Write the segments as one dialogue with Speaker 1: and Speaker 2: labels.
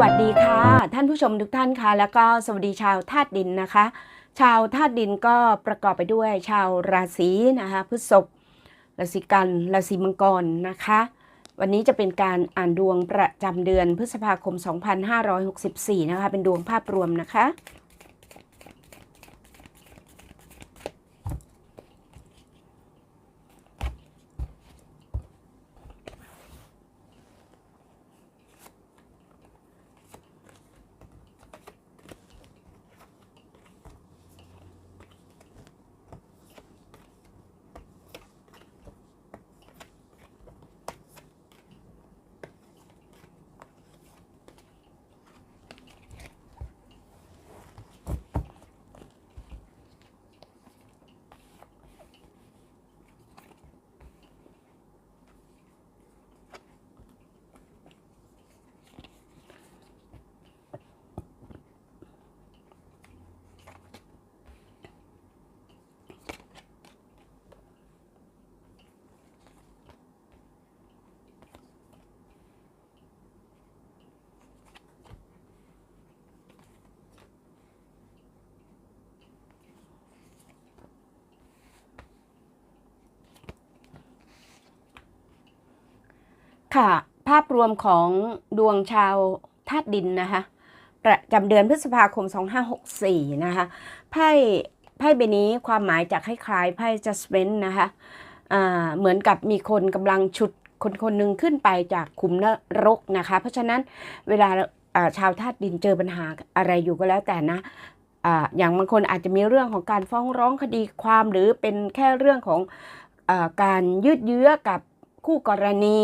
Speaker 1: วัสดีค่ะ ท่านผู้ชมทุกท่านค่ะ แล้วก็สวัสดีชาวธาตุดินนะคะ ชาวธาตุดินก็ประกอบไปด้วยชาวราศีนะคะพฤษภราศีกันราศีมังกรนะคะ วันนี้จะเป็นการอ่านดวงประจำเดือนพฤษภาคม 2564 นะคะ เป็นดวงภาพรวมนะคะ ค่ะ ภาพรวมของดวงชาวธาตุดินนะคะ ประจำเดือนพฤษภาคม 2564 นะคะ ไพ่ไพ่ใบนี้ความหมายจะคล้ายๆไพ่ judgment นะคะเหมือนกับมีคนกำลังฉุดคนคนหนึ่งขึ้นไปจากขุมนรกนะคะ เพราะฉะนั้นเวลาชาวธาตุดินเจอปัญหาอะไรอยู่ก็แล้วแต่นะออย่างบางคนอาจจะมีเรื่องของการฟ้องร้องคดีความหรือเป็นแค่เรื่องของอการยืดเยื้อกับคู่กรณี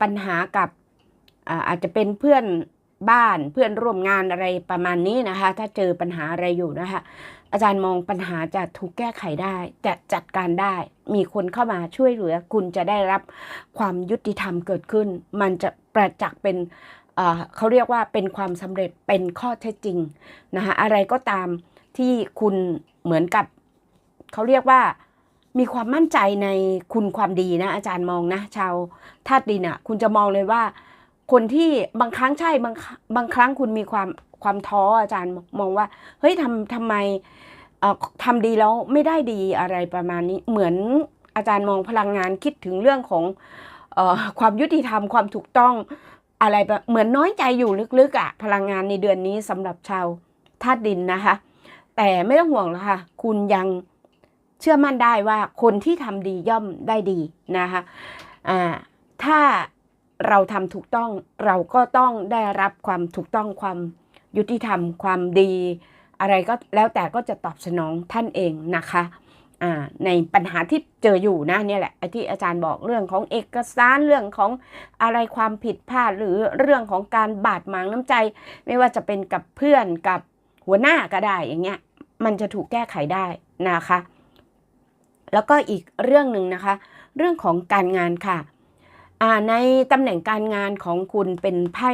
Speaker 1: ปัญหากับอาอาจจะเป็นเพื่อนบ้านเพื่อนร่วมงานอะไรประมาณนี้นะคะ ถ้าเจอปัญหาอะไรอยู่นะคะ อาจารย์มองปัญหาจะถูกแก้ไขได้ จะจัดการได้ มีคนเข้ามาช่วยเหลือ คุณจะได้รับความยุติธรรมเกิดขึ้น มันจะประจักษ์เป็นเขาเรียกว่าเป็นความสำเร็จเป็นข้อเท็จจริงนะคะอะไรก็ตามที่คุณเหมือนกับเขาเรียกว่า มีความมั่นใจในคุณความดีนะ อาจารย์มองนะ ชาวธาตุดินอะ คุณจะมองเลยว่า คนที่บางครั้งใช่บางครั้งบางครั้งคุณมีความความท้ออาจารย์มองว่า เฮ้ยทำทำไมทำดีแล้วไม่ได้ดีอะไรประมาณนี้ เหมือนอาจารย์มองพลังงานคิดถึงเรื่องของออความยุติธรรมความถูกต้องอะไรแบบเหมือนน้อยใจอยู่ลึกๆอะ พลังงานในเดือนนี้สำหรับชาวธาตุดินนะคะ แต่ไม่ต้องห่วงแล้วค่ะ คุณยัง ชื่อมั่นได้ว่าคนที่ทำดีย่อมได้ดีนะคะถ้าเราทำถูกต้องเราก็ต้องได้รับความถูกต้องความยุติธรรม ความดี อะไรก็แล้วแต่ก็จะตอบสนองท่านเองนะคะในปัญหาที่เจออยู่นะเนี่ยแหละที่อาจารย์บอกเรื่องของเอกสารเรื่องของอะไรความผิดพลาดหรือเรื่องของการบาดหมางน้ำใจ ไม่ว่าจะเป็นกับเพื่อนกับหัวหน้าก็ได้อย่างเงี้ยมันจะถูกแก้ไขได้นะคะ แล้วก็อีกเรื่องหนึ่งนะคะ เรื่องของการงานค่ะในตำแหน่งการงานของคุณเป็นไพ่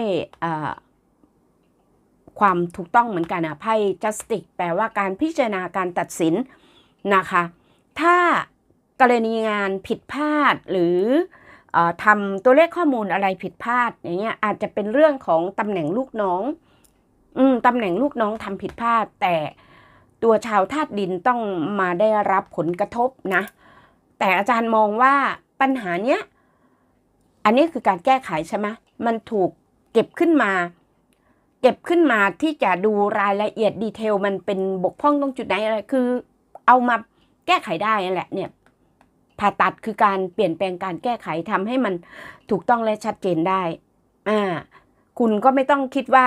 Speaker 1: ความถูกต้องเหมือนกันอะไพ่ justice แปลว่าการพิจารณาการตัดสินนะคะ ถ้ากรณีงานผิดพลาดหรือออทำตัวเลขข้อมูลอะไรผิดพลาดอย่างเงี้ยอาจจะเป็นเรื่องของตำแหน่งลูกน้อง อืมตำแหน่งลูกน้องทำผิดพลาดแต่ ตัวชาวธาตุดินต้องมาได้รับผลกระทบนะ แต่อาจารย์มองว่าปัญหาเนี้ย อันนี้คือการแก้ไขใช่ไหมมันถูกเก็บขึ้นมา เก็บขึ้นมาที่จะดูรายละเอียดดีเทลมันเป็นบกพร่องตรงจุดไหนอะไรคือ เอามาแก้ไขได้นั่นแหละเนี่ยผ่าตัดคือการเปลี่ยนแปลงการแก้ไขทำให้มันถูกต้องและชัดเจนได้ อ่า คุณก็ไม่ต้องคิดว่า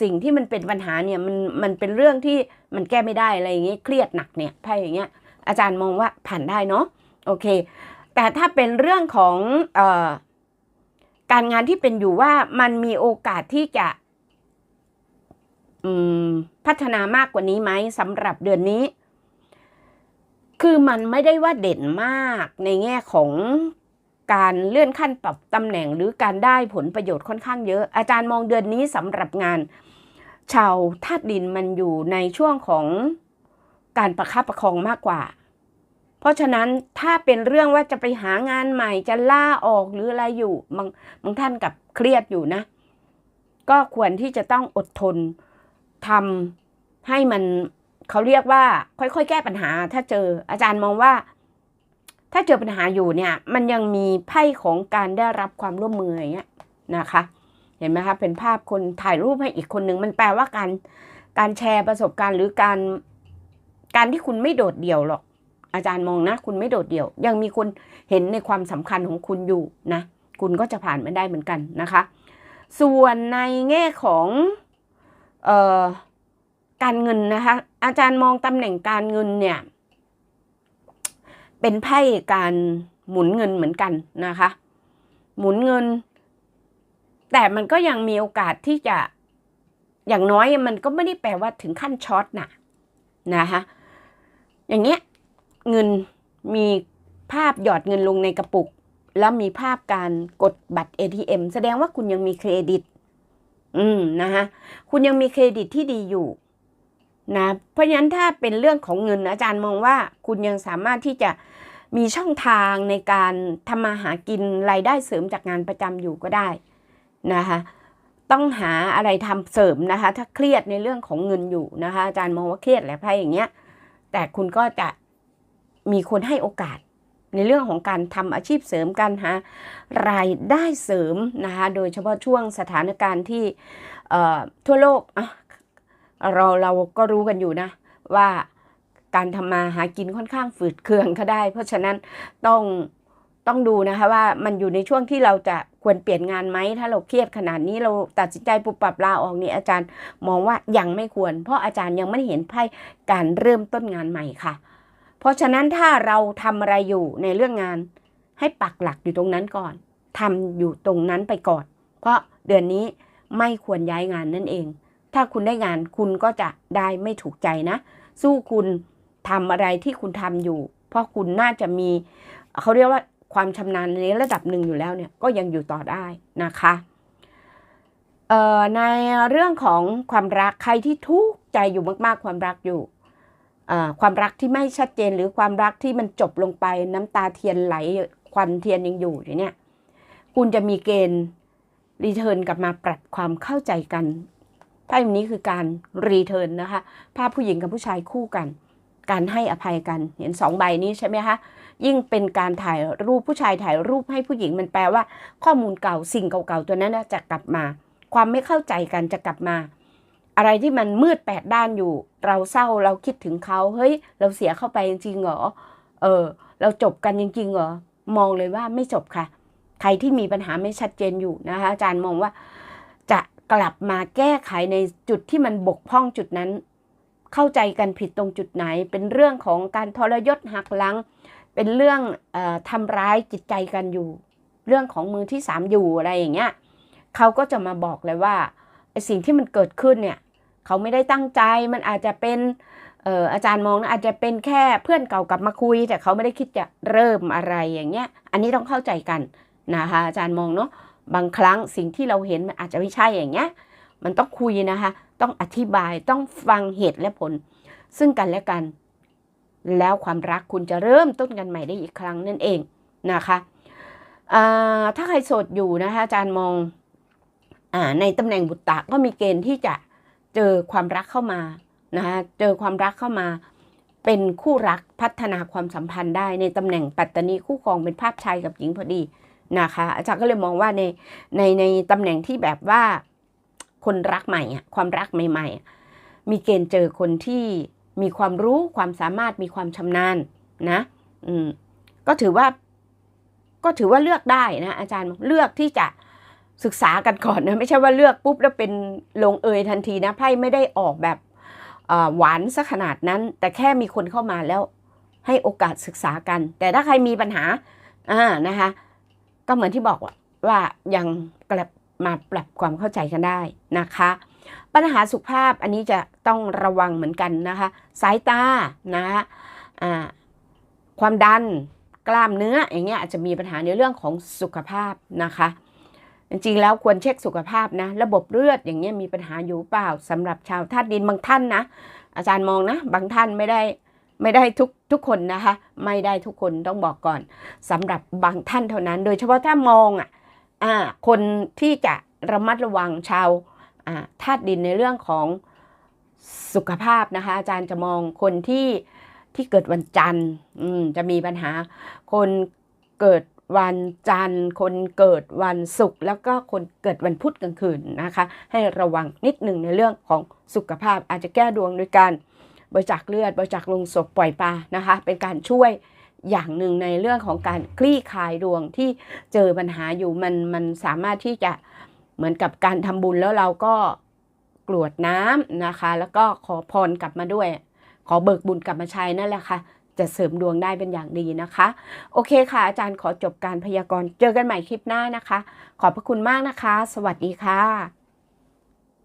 Speaker 1: สิ่งที่มันเป็นปัญหาเนี่ยมันมันเป็นเรื่องที่มันแก้ไม่ได้อะไรอย่างเงี้ยเครียดหนักเนี่ยไพ่อย่างเงี้ยอาจารย์มองว่าผ่านได้เนาะโอเค แต่ถ้าเป็นเรื่องของออการงานที่เป็นอยู่ว่ามันมีโอกาสที่จะพัฒนามากกว่านี้ไหมสำหรับเดือนนี้ คือมันไม่ได้ว่าเด่นมากในแง่ของ การเลื่อนขั้นปรับตำแหน่งหรือการได้ผลประโยชน์ค่อนข้างเยอะ อาจารย์มองเดือนนี้สำหรับงาน ชาวธาตุดินมันอยู่ในช่วงของการประคับประคองมากกว่า เพราะฉะนั้นถ้าเป็นเรื่องว่าจะไปหางานใหม่จะล่าออกหรืออะไรอยู่บางบางท่านกับเครียดอยู่นะ ก็ควรที่จะต้องอดทนทำให้มันเขาเรียกว่าค่อยๆ แก้ปัญหา ถ้าเจออาจารย์มองว่า ถ้าเจอปัญหาอยู่เนี่ย มันยังมีไพ่ของการได้รับความร่วมมืออย่างเงี้ยนะคะ เห็นไหมคะเป็นภาพคนถ่ายรูปให้อีกคนหนึ่งมันแปลว่าการการแชร์ประสบการณ์หรือการ การที่คุณไม่โดดเดี่ยวหรอก อาจารย์มองนะ คุณไม่โดดเดี่ยว ยังมีคนเห็นในความสำคัญของคุณอยู่นะคุณก็จะผ่านไม่ได้เหมือนกันนะคะ ส่วนในแง่ของเอ่อการเงินนะคะ อาจารย์มองตำแหน่งการเงินเนี่ย เป็นไพ่การหมุนเงินเหมือนกันนะคะ หมุนเงิน แต่มันก็ยังมีโอกาสที่จะอย่างน้อยมันก็ไม่ได้แปลว่าถึงขั้นช็อตนะนะคะอย่างเงี้ยเงินมีภาพหยอดเงินลงในกระปุก แล้วมีภาพการกดบัตร ATM แสดงว่าคุณยังมีเครดิต อืมนะคะคุณยังมีเครดิตที่ดีอยู่ นะเพราะฉะนั้นถ้าเป็นเรื่องของเงินอาจารย์มองว่าคุณยังสามารถที่จะมีช่องทางในการทำมาหากินรายได้เสริมจากงานประจำอยู่ก็ได้นะคะต้องหาอะไรทำเสริมนะคะ ถ้าเครียดในเรื่องของเงินอยู่นะคะ อาจารย์มองว่าเครียดแหละไพ่อย่างเงี้ย แต่คุณก็จะมีคนให้โอกาสในเรื่องของการทำอาชีพเสริมการหารายได้เสริมนะคะ โดยเฉพาะช่วงสถานการณ์ที่ทั่วโลกอะ เราเราก็รู้กันอยู่นะ ว่าการทำมาหากินค่อนข้างฝืดเคืองก็ได้ เพราะฉะนั้นต้องต้องดูนะคะว่ามันอยู่ในช่วงที่เราจะควรเปลี่ยนงานไหมถ้าเราเครียดขนาดนี้เราตัดสินใจปุบปรับลาออกนี่อาจารย์มองว่ายังไม่ควร เพราะอาจารย์ยังไม่เห็นไพ่การเริ่มต้นงานใหม่ค่ะ เพราะฉะนั้นถ้าเราทำอะไรอยู่ในเรื่องงาน ให้ปักหลักอยู่ตรงนั้นก่อนทำอยู่ตรงนั้นไปก่อน เพราะเดือนนี้ไม่ควรย้ายงานนั่นเอง ถ้าคุณได้งานคุณก็จะได้ไม่ถูกใจนะ สู้คุณทำอะไรที่คุณทำอยู่ เพราะคุณน่าจะมีเขาเรียกว่าความชำนาญในระดับหนึ่งอยู่แล้วเนี่ยก็ยังอยู่ต่อได้นะคะในเรื่องของความรักใครที่ทุกข์ใจอยู่มาก ๆ ความรักอยู่ความรักที่ไม่ชัดเจนหรือความรักที่มันจบลงไปน้ำตาเทียนไหลควันเทียนยังอยู่อย่างเนี่ยคุณจะมีเกณฑ์รีเทิร์นกลับมาปรับความเข้าใจกัน ไพ่นี้คือการรีเทิร์นนะคะ ภาพผู้หญิงกับผู้ชายคู่กัน การให้อภัยกัน เห็นสองใบนี้ใช่ไหมคะ ยิ่งเป็นการถ่ายรูปผู้ชายถ่ายรูปให้ผู้หญิงมันแปลว่า ข้อมูลเก่าสิ่งเก่าๆตัวนั้นจะกลับมา ความไม่เข้าใจกันจะกลับมา อะไรที่มันมืดแปดด้านอยู่ เราเศร้าเราคิดถึงเขาเฮ้ย เราเสียเข้าไปจริงเหรอ เออ เราจบกันจริงๆเหรอ มองเลยว่าไม่จบค่ะ ใครที่มีปัญหาไม่ชัดเจนอยู่นะคะอาจารย์มองว่าจะ กลับมาแก้ไขในจุดที่มันบกพร่องจุดนั้น เข้าใจกันผิดตรงจุดไหน เป็นเรื่องของการทรยศหักหลัง เป็นเรื่องอทำร้ายจิตใจกันอยู่ เรื่องของมือที่สามอยู่อะไรอย่างเงี้ยเขาก็จะมาบอกเลยว่าไอสิ่งที่มันเกิดขึ้นเนี่ยเขาไม่ได้ตั้งใจมันอาจจะเป็นอออาจารย์มองนะอาจจะเป็นแค่เพื่อนเก่ากลับมาคุย แต่เขาไม่ได้คิดจะเริ่มอะไรอย่างเงี้ย อันนี้ต้องเข้าใจกันนะคะอาจารย์มองเนาะ บางครั้งสิ่งที่เราเห็นมันอาจจะไม่ใช่อย่างเงี้ย มันต้องคุยนะคะ ต้องอธิบายต้องฟังเหตุและผล ซึ่งกันและกัน แล้วความรักคุณจะเริ่มต้นกันใหม่ได้อีกครั้งนั่นเองนะคะถ้าใครโสดอยู่นะคะอาจารย์มองอในตำแหน่งบุตรก็มีเกณฑ์ที่จะเจอความรักเข้ามานะคะเจอความรักเข้ามา เป็นคู่รักพัฒนาความสัมพันธ์ได้ในตำแหน่งปัตตานีคู่ครองเป็นภาพชายกับหญิงพอดี นะคะ อาจารย์ก็เลยมองว่าในในในตำแหน่งที่แบบว่าคนรักใหม่อะความรักใหม่ๆ มีเกณฑ์เจอคนที่มีความรู้ความสามารถมีความชำนาญนะ อืมก็ถือว่า ก็ถือว่าเลือกได้นะ อาจารย์เลือกที่จะศึกษากันก่อนนะไม่ใช่ว่าเลือกปุ๊บแล้วเป็นลงเอยทันทีนะไพ่ไม่ได้ออกแบบหวานสักขนาดนั้น แต่แค่มีคนเข้ามาแล้วให้โอกาสศึกษากัน แต่ถ้าใครมีปัญหาอ่านะคะ ก็เหมือนที่บอกว่ายังกลับมาปรับความเข้าใจกันได้นะคะ ปัญหาสุขภาพอันนี้จะต้องระวังเหมือนกันนะคะ สายตานะคะความดันกล้ามเนื้ออย่างเงี้ยอาจจะมีปัญหาในเรื่องของสุขภาพนะคะจริงๆแล้วควรเช็คสุขภาพนะ ระบบเลือดอย่างเงี้ยมีปัญหาอยู่เปล่าสำหรับชาวธาตุดินบางท่านนะอาจารย์มองนะ บางท่านไม่ได้ ไม่ได้ทุกทุกคนนะคะ ไม่ได้ทุกคนต้องบอกก่อนสำหรับบางท่านเท่านั้น โดยเฉพาะถ้ามองอะคนที่จะระมัดระวังชาวธาตุดินในเรื่องของสุขภาพนะคะ อาจารย์จะมองคนที่ที่เกิดวันจันทร์จะมีปัญหา คนเกิดวันจันทร์ คนเกิดวันศุกร์แล้วก็คนเกิดวันพุธกลางคืนนะคะ ให้ระวังนิดหนึ่งในเรื่องของสุขภาพอาจจะแก้ดวงด้วยการ บริจาคเลือด บริจาคลงศพปล่อยปลานะคะ เป็นการช่วยอย่างหนึ่งในเรื่องของการคลี่คลายดวงที่เจอปัญหาอยู่มันมันสามารถที่จะเหมือนกับการทำบุญแล้วเราก็กรวดน้ำนะคะ แล้วก็ขอพรกลับมาด้วย ขอเบิกบุญกลับมาใช้นั่นแหละค่ะ จะเสริมดวงได้เป็นอย่างดีนะคะ โอเคค่ะ อาจารย์ขอจบการพยากรณ์เจอกันใหม่คลิปหน้านะคะ ขอบพระคุณมากนะคะ สวัสดีค่ะ